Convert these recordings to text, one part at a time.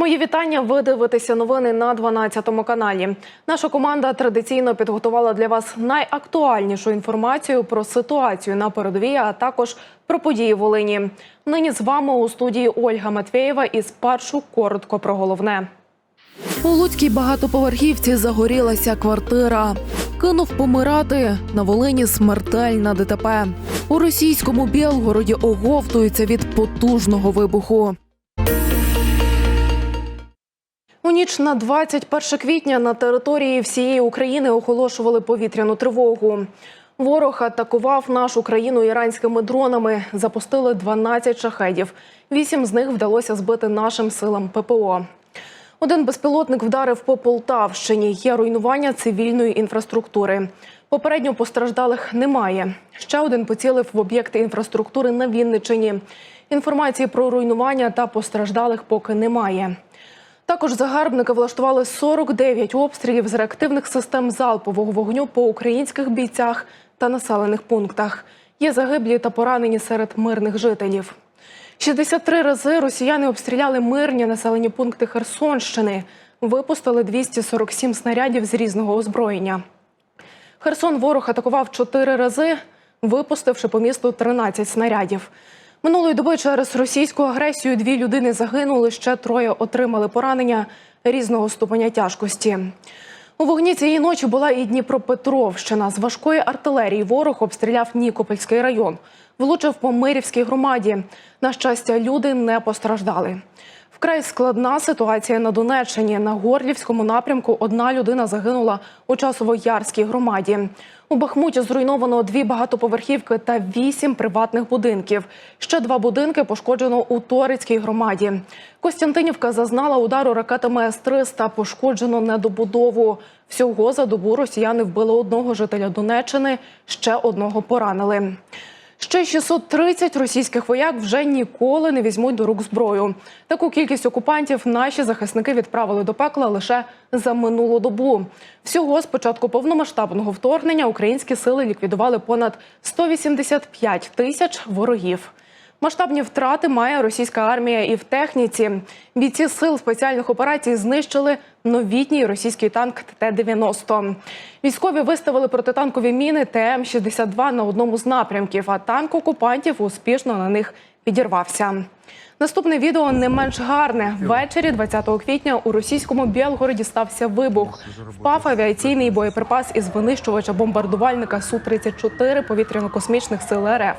Мої вітання. Ви дивитеся новини на 12 каналі. Наша команда традиційно підготувала для вас найактуальнішу інформацію про ситуацію на передовій, а також про події в Волині. Нині з вами у студії Ольга Матвєєва і спершу коротко про головне. У Луцькій багатоповерхівці загорілася квартира. Кинув помирати на Волині смертельна ДТП. У російському Білгороді оговтуються від потужного вибуху. У ніч на 21 квітня на території всієї України оголошували повітряну тривогу. Ворог атакував нашу країну іранськими дронами. Запустили 12 шахедів. Вісім з них вдалося збити нашим силам ППО. Один безпілотник вдарив по Полтавщині. Є руйнування цивільної інфраструктури. Попередньо постраждалих немає. Ще один поцілив в об'єкти інфраструктури на Вінничині. Інформації про руйнування та постраждалих поки немає. Також загарбники влаштували 49 обстрілів з реактивних систем залпового вогню по українських бійцях та населених пунктах. Є загиблі та поранені серед мирних жителів. 63 рази росіяни обстріляли мирні населені пункти Херсонщини. Випустили 247 снарядів з різного озброєння. Херсон ворог атакував 4 рази, випустивши по місту 13 снарядів. Минулої доби через російську агресію дві людини загинули, ще троє отримали поранення різного ступеня тяжкості. У вогні цієї ночі була і Дніпропетровщина. З важкої артилерії ворог обстріляв Нікопольський район, влучив по Мирівській громаді. На щастя, люди не постраждали. Вкрай складна ситуація на Донеччині. На Горлівському напрямку одна людина загинула у часово-ярській громаді. У Бахмуті зруйновано дві багатоповерхівки та вісім приватних будинків. Ще два будинки пошкоджено у Торицькій громаді. Костянтинівка зазнала удару ракетами С-300, пошкоджено недобудову. Всього за добу росіяни вбили одного жителя Донеччини, ще одного поранили. Ще 630 російських вояк вже ніколи не візьмуть до рук зброю. Таку кількість окупантів наші захисники відправили до пекла лише за минулу добу. Всього з початку повномасштабного вторгнення українські сили ліквідували понад 185 тисяч ворогів. Масштабні втрати має російська армія і в техніці. Бійці сил спеціальних операцій знищили новітній російський танк Т-90. Військові виставили протитанкові міни ТМ-62 на одному з напрямків, а танк окупантів успішно на них підірвався. Наступне відео не менш гарне. Ввечері 20 квітня у російському Білгороді стався вибух. Впав авіаційний боєприпас із винищувача бомбардувальника Су-34 повітряно-космічних сил РФ.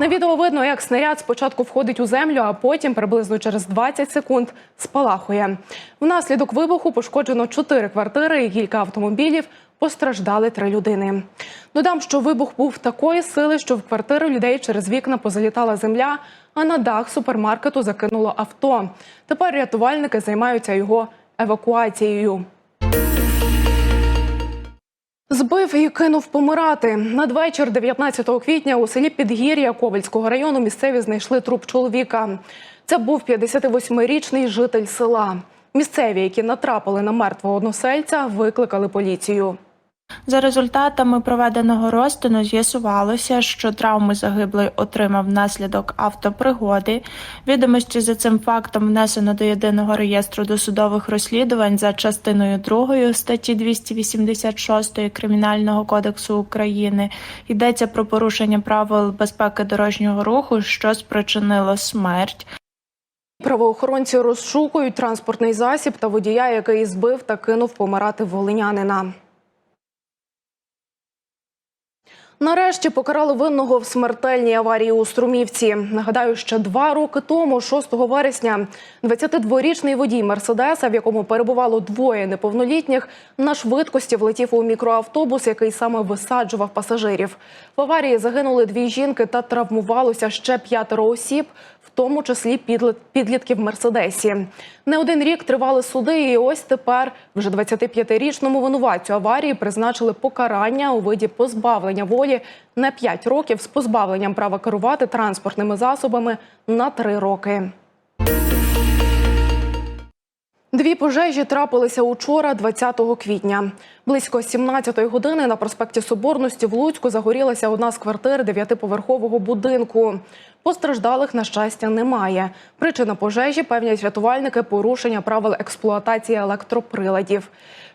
На відео видно, як снаряд спочатку входить у землю, а потім приблизно через 20 секунд спалахує. Внаслідок вибуху пошкоджено чотири квартири і кілька автомобілів. Постраждали три людини. Додам, що вибух був такої сили, що в квартири людей через вікна позалітала земля, а на дах супермаркету закинуло авто. Тепер рятувальники займаються його евакуацією. Збив і кинув помирати. Надвечір 19 квітня у селі Підгір'я Ковальського району місцеві знайшли труп чоловіка. Це був 58-річний житель села. Місцеві, які натрапили на мертвого односельця, викликали поліцію. За результатами проведеного розтину з'ясувалося, що травми загиблий отримав внаслідок автопригоди. Відомості за цим фактом внесено до єдиного реєстру досудових розслідувань за частиною 2 статті 286 Кримінального кодексу України. Йдеться про порушення правил безпеки дорожнього руху, що спричинило смерть. Правоохоронці розшукують транспортний засіб та водія, який збив та кинув помирати волинянина. Нарешті покарали винного в смертельній аварії у Струмівці. Нагадаю, ще два роки тому, 6 вересня, 22-річний водій Мерседеса, в якому перебувало двоє неповнолітніх, на швидкості влетів у мікроавтобус, який саме висаджував пасажирів. В аварії загинули дві жінки та травмувалося ще п'ятеро осіб, в тому числі підлітки в Мерседесі. Не один рік тривали суди, і ось тепер вже 25-річному винуватцю аварії призначили покарання у виді позбавлення волі на 5 років з позбавленням права керувати транспортними засобами на 3 роки. Дві пожежі трапилися учора, 20 квітня. Близько 17-ї години на проспекті Соборності в Луцьку загорілася одна з квартир дев'ятиповерхового будинку. Постраждалих, на щастя, немає. Причина пожежі певнять рятувальники порушення правил експлуатації електроприладів.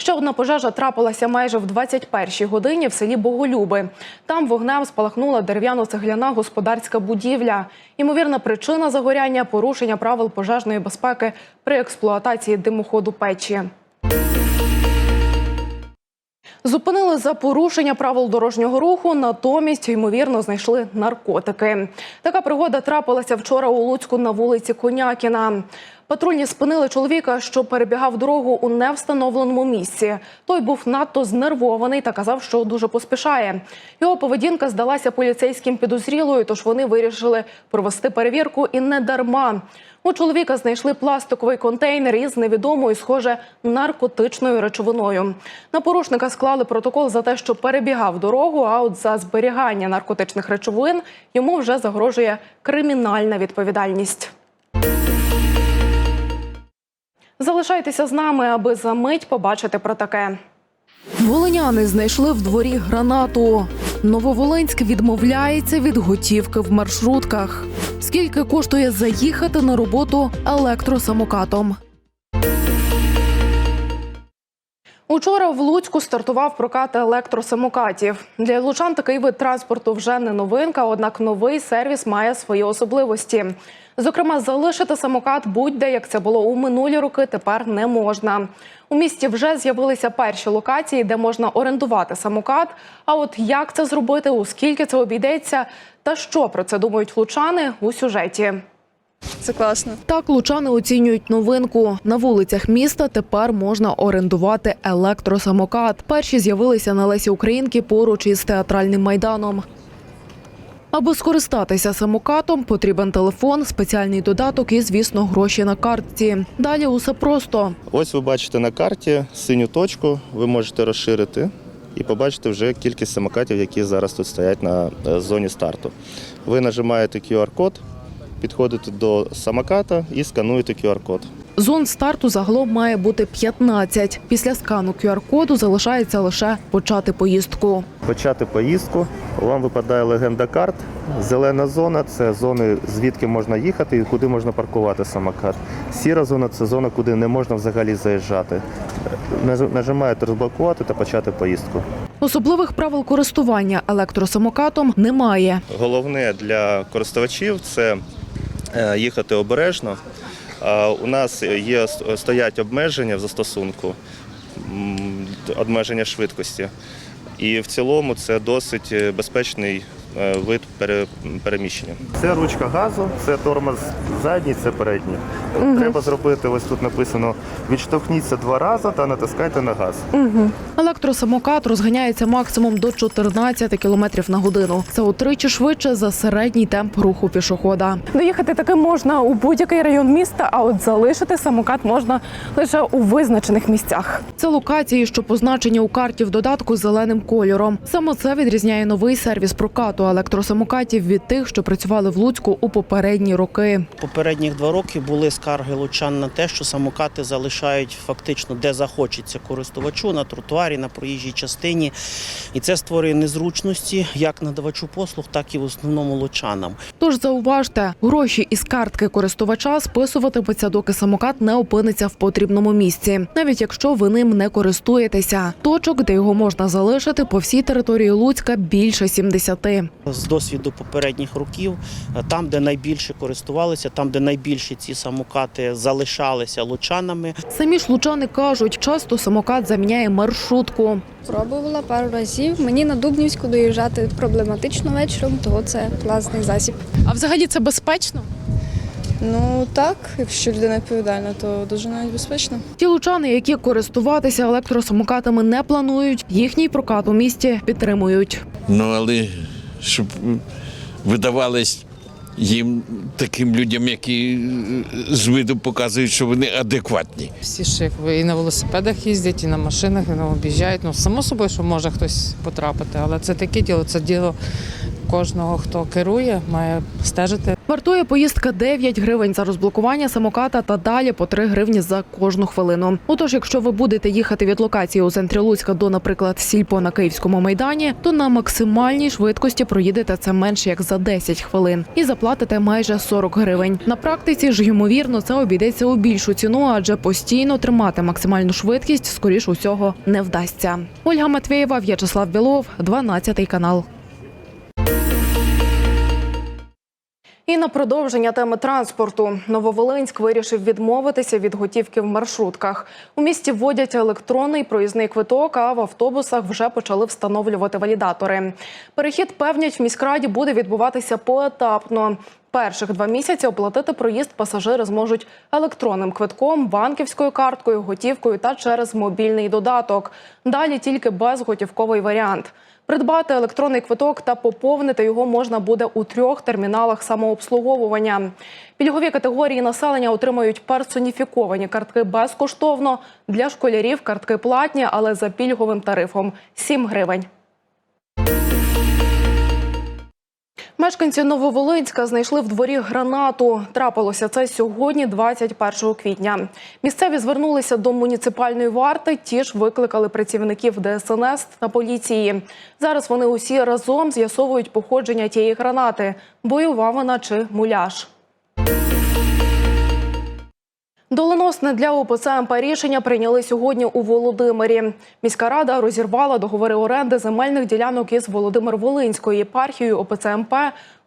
Ще одна пожежа трапилася майже в 21-й годині в селі Боголюби. Там вогнем спалахнула дерев'яно-цегляна господарська будівля. Ймовірна причина загоряння порушення правил пожежної безпеки при експлуатації димоходу печі. Зупинили за порушення правил дорожнього руху, натомість ймовірно знайшли наркотики. Така пригода трапилася вчора у Луцьку на вулиці Конякіна. Патрульні спинили чоловіка, що перебігав дорогу у невстановленому місці. Той був надто знервований та казав, що дуже поспішає. Його поведінка здалася поліцейським підозрілою, тож вони вирішили провести перевірку і не дарма. У чоловіка знайшли пластиковий контейнер із невідомою, схоже, наркотичною речовиною. На порушника склали протокол за те, що перебігав дорогу. А от за зберігання наркотичних речовин йому вже загрожує кримінальна відповідальність. Залишайтеся з нами, аби за мить побачити про таке. Волиняни знайшли в дворі гранату. Нововолинськ відмовляється від готівки в маршрутках. Скільки коштує заїхати на роботу електросамокатом? Учора в Луцьку стартував прокат електросамокатів. Для лучан такий вид транспорту вже не новинка, однак новий сервіс має свої особливості. Зокрема, залишити самокат будь-де, як це було у минулі роки, тепер не можна. У місті вже з'явилися перші локації, де можна орендувати самокат. А от як це зробити, у скільки це обійдеться, та що про це думають лучани у сюжеті. Це класно. Так лучани оцінюють новинку. На вулицях міста тепер можна орендувати електросамокат. Перші з'явилися на Лесі Українки поруч із театральним майданом. Аби скористатися самокатом, потрібен телефон, спеціальний додаток і, звісно, гроші на картці. Далі усе просто. Ось ви бачите на карті синю точку, ви можете розширити і побачите вже кількість самокатів, які зараз тут стоять на е, зоні старту. Ви нажимаєте QR-код, підходите до самоката і скануєте QR-код. Зон старту загалом має бути 15. Після скану QR-коду залишається лише почати поїздку. Почати поїздку. Вам випадає легенда карт. Зелена зона це зони, звідки можна їхати і куди можна паркувати самокат. Сіра зона це зона, куди не можна взагалі заїжджати. Нажимаєте розблокувати та почати поїздку. Особливих правил користування електросамокатом немає. Головне для користувачів це їхати обережно. Е, У нас є стоять обмеження в застосунку, обмеження швидкості. І в цілому це досить е, безпечний е, вид пере- переміщення. Це ручка газу, це тормоз задній, це передній. Треба зробити, ось тут написано відштовхніться два рази та натискайте на газ. Електросамокат розганяється максимум до 14 км на годину. Це утричі швидше за середній темп руху пішохода. Доїхати таки можна у будь-який район міста, а от залишити самокат можна лише у визначених місцях. Це локації, що позначені у карті в додатку зеленим кольором. Саме це відрізняє новий сервіс прокату електросамокатів від тих, що працювали в Луцьку у попередні роки. Попередніх два роки були скарги лучан на те, що самокати залишають фактично де захочеться користувачу на тротуарі, на проїжджій частині. І це створює незручності як надавачу послуг, так і в основному лучанам. Тож зауважте, гроші із картки користувача списуватимуться, доки самокат не опиниться в потрібному місці, навіть якщо ви ним не користуєтеся. Точок, де його можна залишити по всій території Луцька, більше 70. З досвіду попередніх років, е, там, де найбільше користувалися, там, де найбільше ці самокати залишалися лучанами, Самі ж лучани кажуть, часто самокат заміняє маршрутку. Пробувала пару разів. Мені на Дубнівську доїжджати проблематично вечором, того це класний засіб. А взагалі це безпечно? Ну так, якщо людина відповідальна, то дуже навіть безпечно. Ті лучани, які користуватися електросамокатами не планують, їхній прокат у місті підтримують. Ну, але щоб видавались їм таким людям, які е, з виду показують, що вони адекватні. Всі ж і на велосипедах їздять, і на машинах, і на об'їжджають. Ну, само собою, що може хтось потрапити, але це таке діло, це діло кожного, хто керує, має стежити Вартує поїздка 9 гривень за розблокування самоката та далі по 3 гривні за кожну хвилину. Отож, якщо ви будете їхати від локації у центрі Луцька до, наприклад, Сільпо на Київському майдані, то на максимальній швидкості проїдете це менше як за 10 хвилин і заплатите майже 40 гривень. На практиці ж ймовірно це обійдеться у більшу ціну, адже постійно тримати максимальну швидкість скоріш усього не вдасться. Ольга Матвєєва, В'ячеслав Білов, 12 канал. Продовження теми транспорту Нововолинськ вирішив відмовитися від готівки в маршрутках. У місті вводять електронний проїзний квиток, а в автобусах вже почали встановлювати валідатори. Перехід певнять в міськраді буде відбуватися поетапно. Перших два місяці оплатити проїзд пасажири зможуть електронним квитком, банківською карткою, готівкою та через мобільний додаток. Далі тільки безготівковий варіант. Придбати електронний квиток та поповнити його можна буде у трьох терміналах самообслуговування. Пільгові категорії населення отримають персоніфіковані картки безкоштовно. Для школярів картки платні, але за пільговим тарифом 7 гривень. Мешканці Нововолинська знайшли в дворі гранату. Трапилося це сьогодні, 21 квітня. Місцеві звернулися до муніципальної варти. Ті ж викликали працівників ДСНС та поліції. Зараз вони усі разом з'ясовують походження тієї гранати, бойова вона чи муляж. Доленосне для ОПЦ МП рішення прийняли сьогодні у Володимирі. Міська рада розірвала договори оренди земельних ділянок із Володимир-Волинською єпархією ОПЦ МП,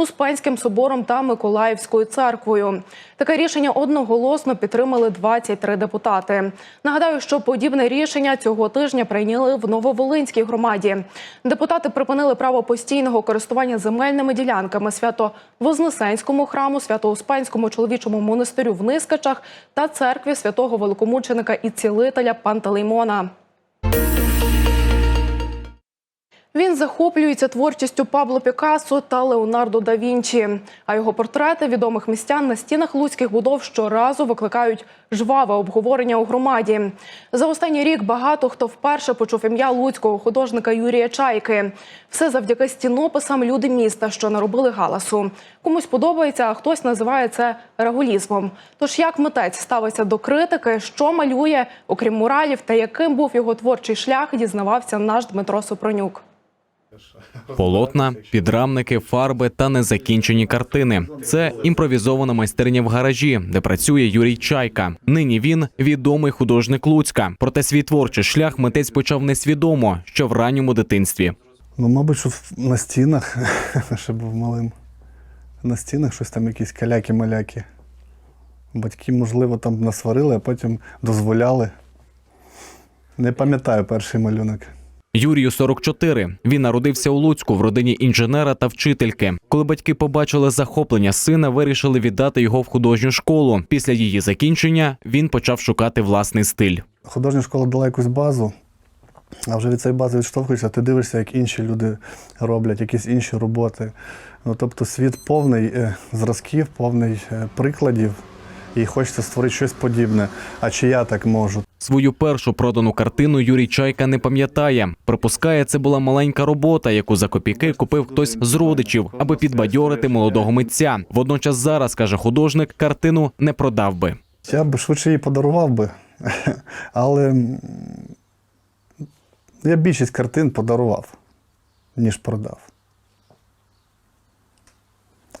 Успенським собором та Миколаївською церквою. Таке рішення одноголосно підтримали 23 депутати. Нагадаю, що подібне рішення цього тижня прийняли в Нововолинській громаді. Депутати припинили право постійного користування земельними ділянками Свято-Вознесенському храму, Свято-Успенському чоловічому монастирю в Нискачах та церкві святого великомученика і цілителя Пантелеймона. Він захоплюється творчістю Пабло Пікассо та Леонардо да Вінчі. А його портрети відомих містян на стінах луцьких будов щоразу викликають жваве обговорення у громаді. За останній рік багато хто вперше почув ім'я луцького художника Юрія Чайки. Все завдяки стінописам люди міста, що наробили галасу. Комусь подобається, а хтось називає це регулізмом. Тож як митець ставиться до критики, що малює, окрім муралів, та яким був його творчий шлях, дізнавався наш Дмитро Супронюк. Полотна, підрамники, фарби та незакінчені картини. Це імпровізована майстерня в гаражі, де працює Юрій Чайка. Нині він відомий художник Луцька. Проте свій творчий шлях митець почав несвідомо, що в ранньому дитинстві. Ну, мабуть, що на стінах, ще був малим. На стінах щось там якісь каляки-маляки. Батьки, можливо, там насварили, а потім дозволяли. Не пам'ятаю перший малюнок. Юрію 44. Він народився у Луцьку в родині інженера та вчительки. Коли батьки побачили захоплення сина, вирішили віддати його в художню школу. Після її закінчення він почав шукати власний стиль. Художня школа дала якусь базу, а вже від цієї бази відштовхуєшся, ти дивишся, як інші люди роблять, якісь інші роботи. Ну, тобто світ повний е, зразків, повний е, прикладів, і хочеться створити щось подібне. А чи я так можу? Свою першу продану картину Юрій Чайка не пам'ятає. Припускає, це була маленька робота, яку за копійки купив хтось з родичів, аби підбадьорити молодого митця. Водночас зараз каже художник, картину не продав би. Я б швидше її подарував би, але я більшість картин подарував, ніж продав.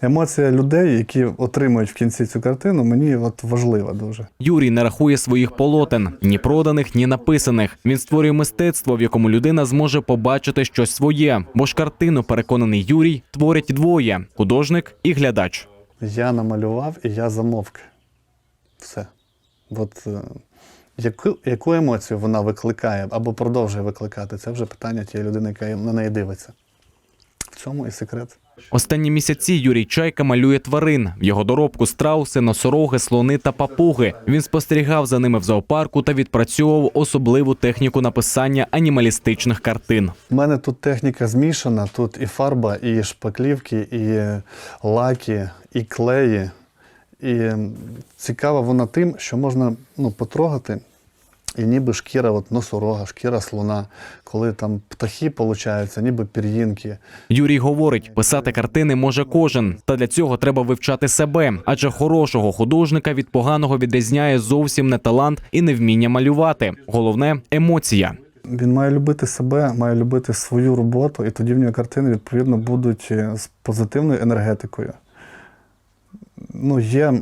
Емоція людей, які отримують в кінці цю картину, мені от важлива дуже. Юрій не рахує своїх полотен ні проданих, ні написаних. Він створює мистецтво, в якому людина зможе побачити щось своє. Бо ж картину, переконаний Юрій, творять двоє: художник і глядач. Я намалював і я замовк. Все. От, е, яку, яку емоцію вона викликає або продовжує викликати, це вже питання тієї людини, яка на неї дивиться. В цьому і секрет. Останні місяці Юрій Чайка малює тварин. В його доробку страуси, носороги, слони та папуги. Він спостерігав за ними в зоопарку та відпрацьовував особливу техніку написання анімалістичних картин. У мене тут техніка змішана, тут і фарба, і шпаклівки, і лаки, і клеї. І цікава вона тим, що можна ну, потрогати І ніби шкіра от носорога, шкіра слона, коли там птахи получаються, ніби пір'їнки. Юрій говорить, писати картини може кожен, та для цього треба вивчати себе, адже хорошого художника від поганого відрізняє зовсім не талант і невміння малювати. Головне емоція. Він має любити себе, має любити свою роботу, і тоді в нього картини відповідно будуть з позитивною енергетикою. Ну, є,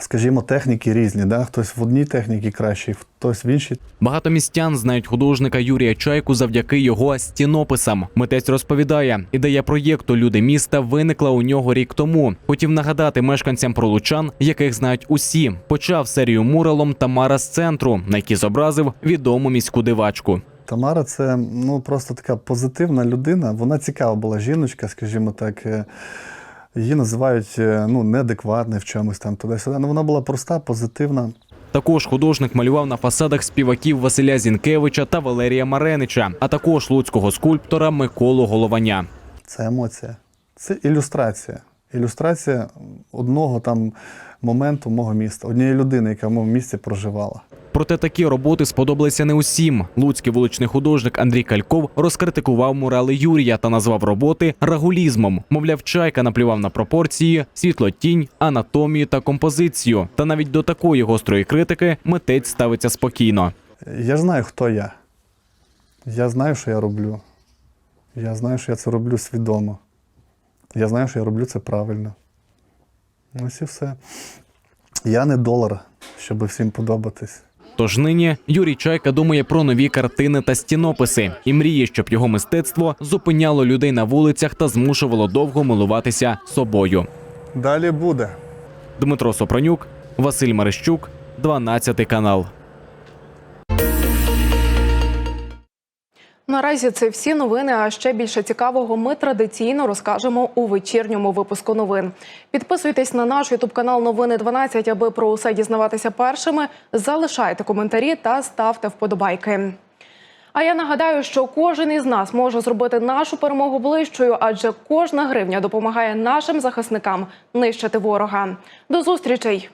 скажімо, техніки різні. Да? Хтось в одній техніці кращий, хтось в іншій. Багато містян знають художника Юрія Чайку завдяки його стінописам. Митець розповідає, ідея проєкту Люди міста виникла у нього рік тому. Хотів нагадати мешканцям про лучан, яких знають усі. Почав серію муралом Тамара з центру, на якій зобразив відому міську дивачку. Тамара це ну, просто така позитивна людина. Вона цікава була жіночка, скажімо так. Її називають е, ну, неадекватною в чомусь там туди-сюди. Ну, вона була проста, позитивна. Також художник малював на фасадах співаків Василя Зінкевича та Валерія Маренича, а також луцького скульптора Миколу Голованя. Це емоція. Це ілюстрація. Ілюстрація одного там моменту мого міста, однієї людини, яка в моєму місті проживала. Проте такі роботи сподобалися не усім. Луцький вуличний художник Андрій Кальков розкритикував мурали Юрія та назвав роботи рагулізмом. Мовляв, чайка наплював на пропорції, світло-тінь, анатомію та композицію. Та навіть до такої гострої критики митець ставиться спокійно. Я знаю, хто я. Я знаю, що я роблю. Я знаю, що я це роблю свідомо. Я знаю, що я роблю це правильно. Ось і все. Я не долар, щоб всім подобатись. Тож нині Юрій Чайка думає про нові картини та стінописи і мріє, щоб його мистецтво зупиняло людей на вулицях та змушувало довго милуватися собою. Далі буде. Дмитро Сопронюк, Василь Мерещук, 12 канал. Наразі це всі новини. А ще більше цікавого ми традиційно розкажемо у вечірньому випуску новин. Підписуйтесь на наш ютуб канал Новини 12, аби про усе дізнаватися першими. Залишайте коментарі та ставте вподобайки. А я нагадаю, що кожен із нас може зробити нашу перемогу ближчою, адже кожна гривня допомагає нашим захисникам нищити ворога. До зустрічей!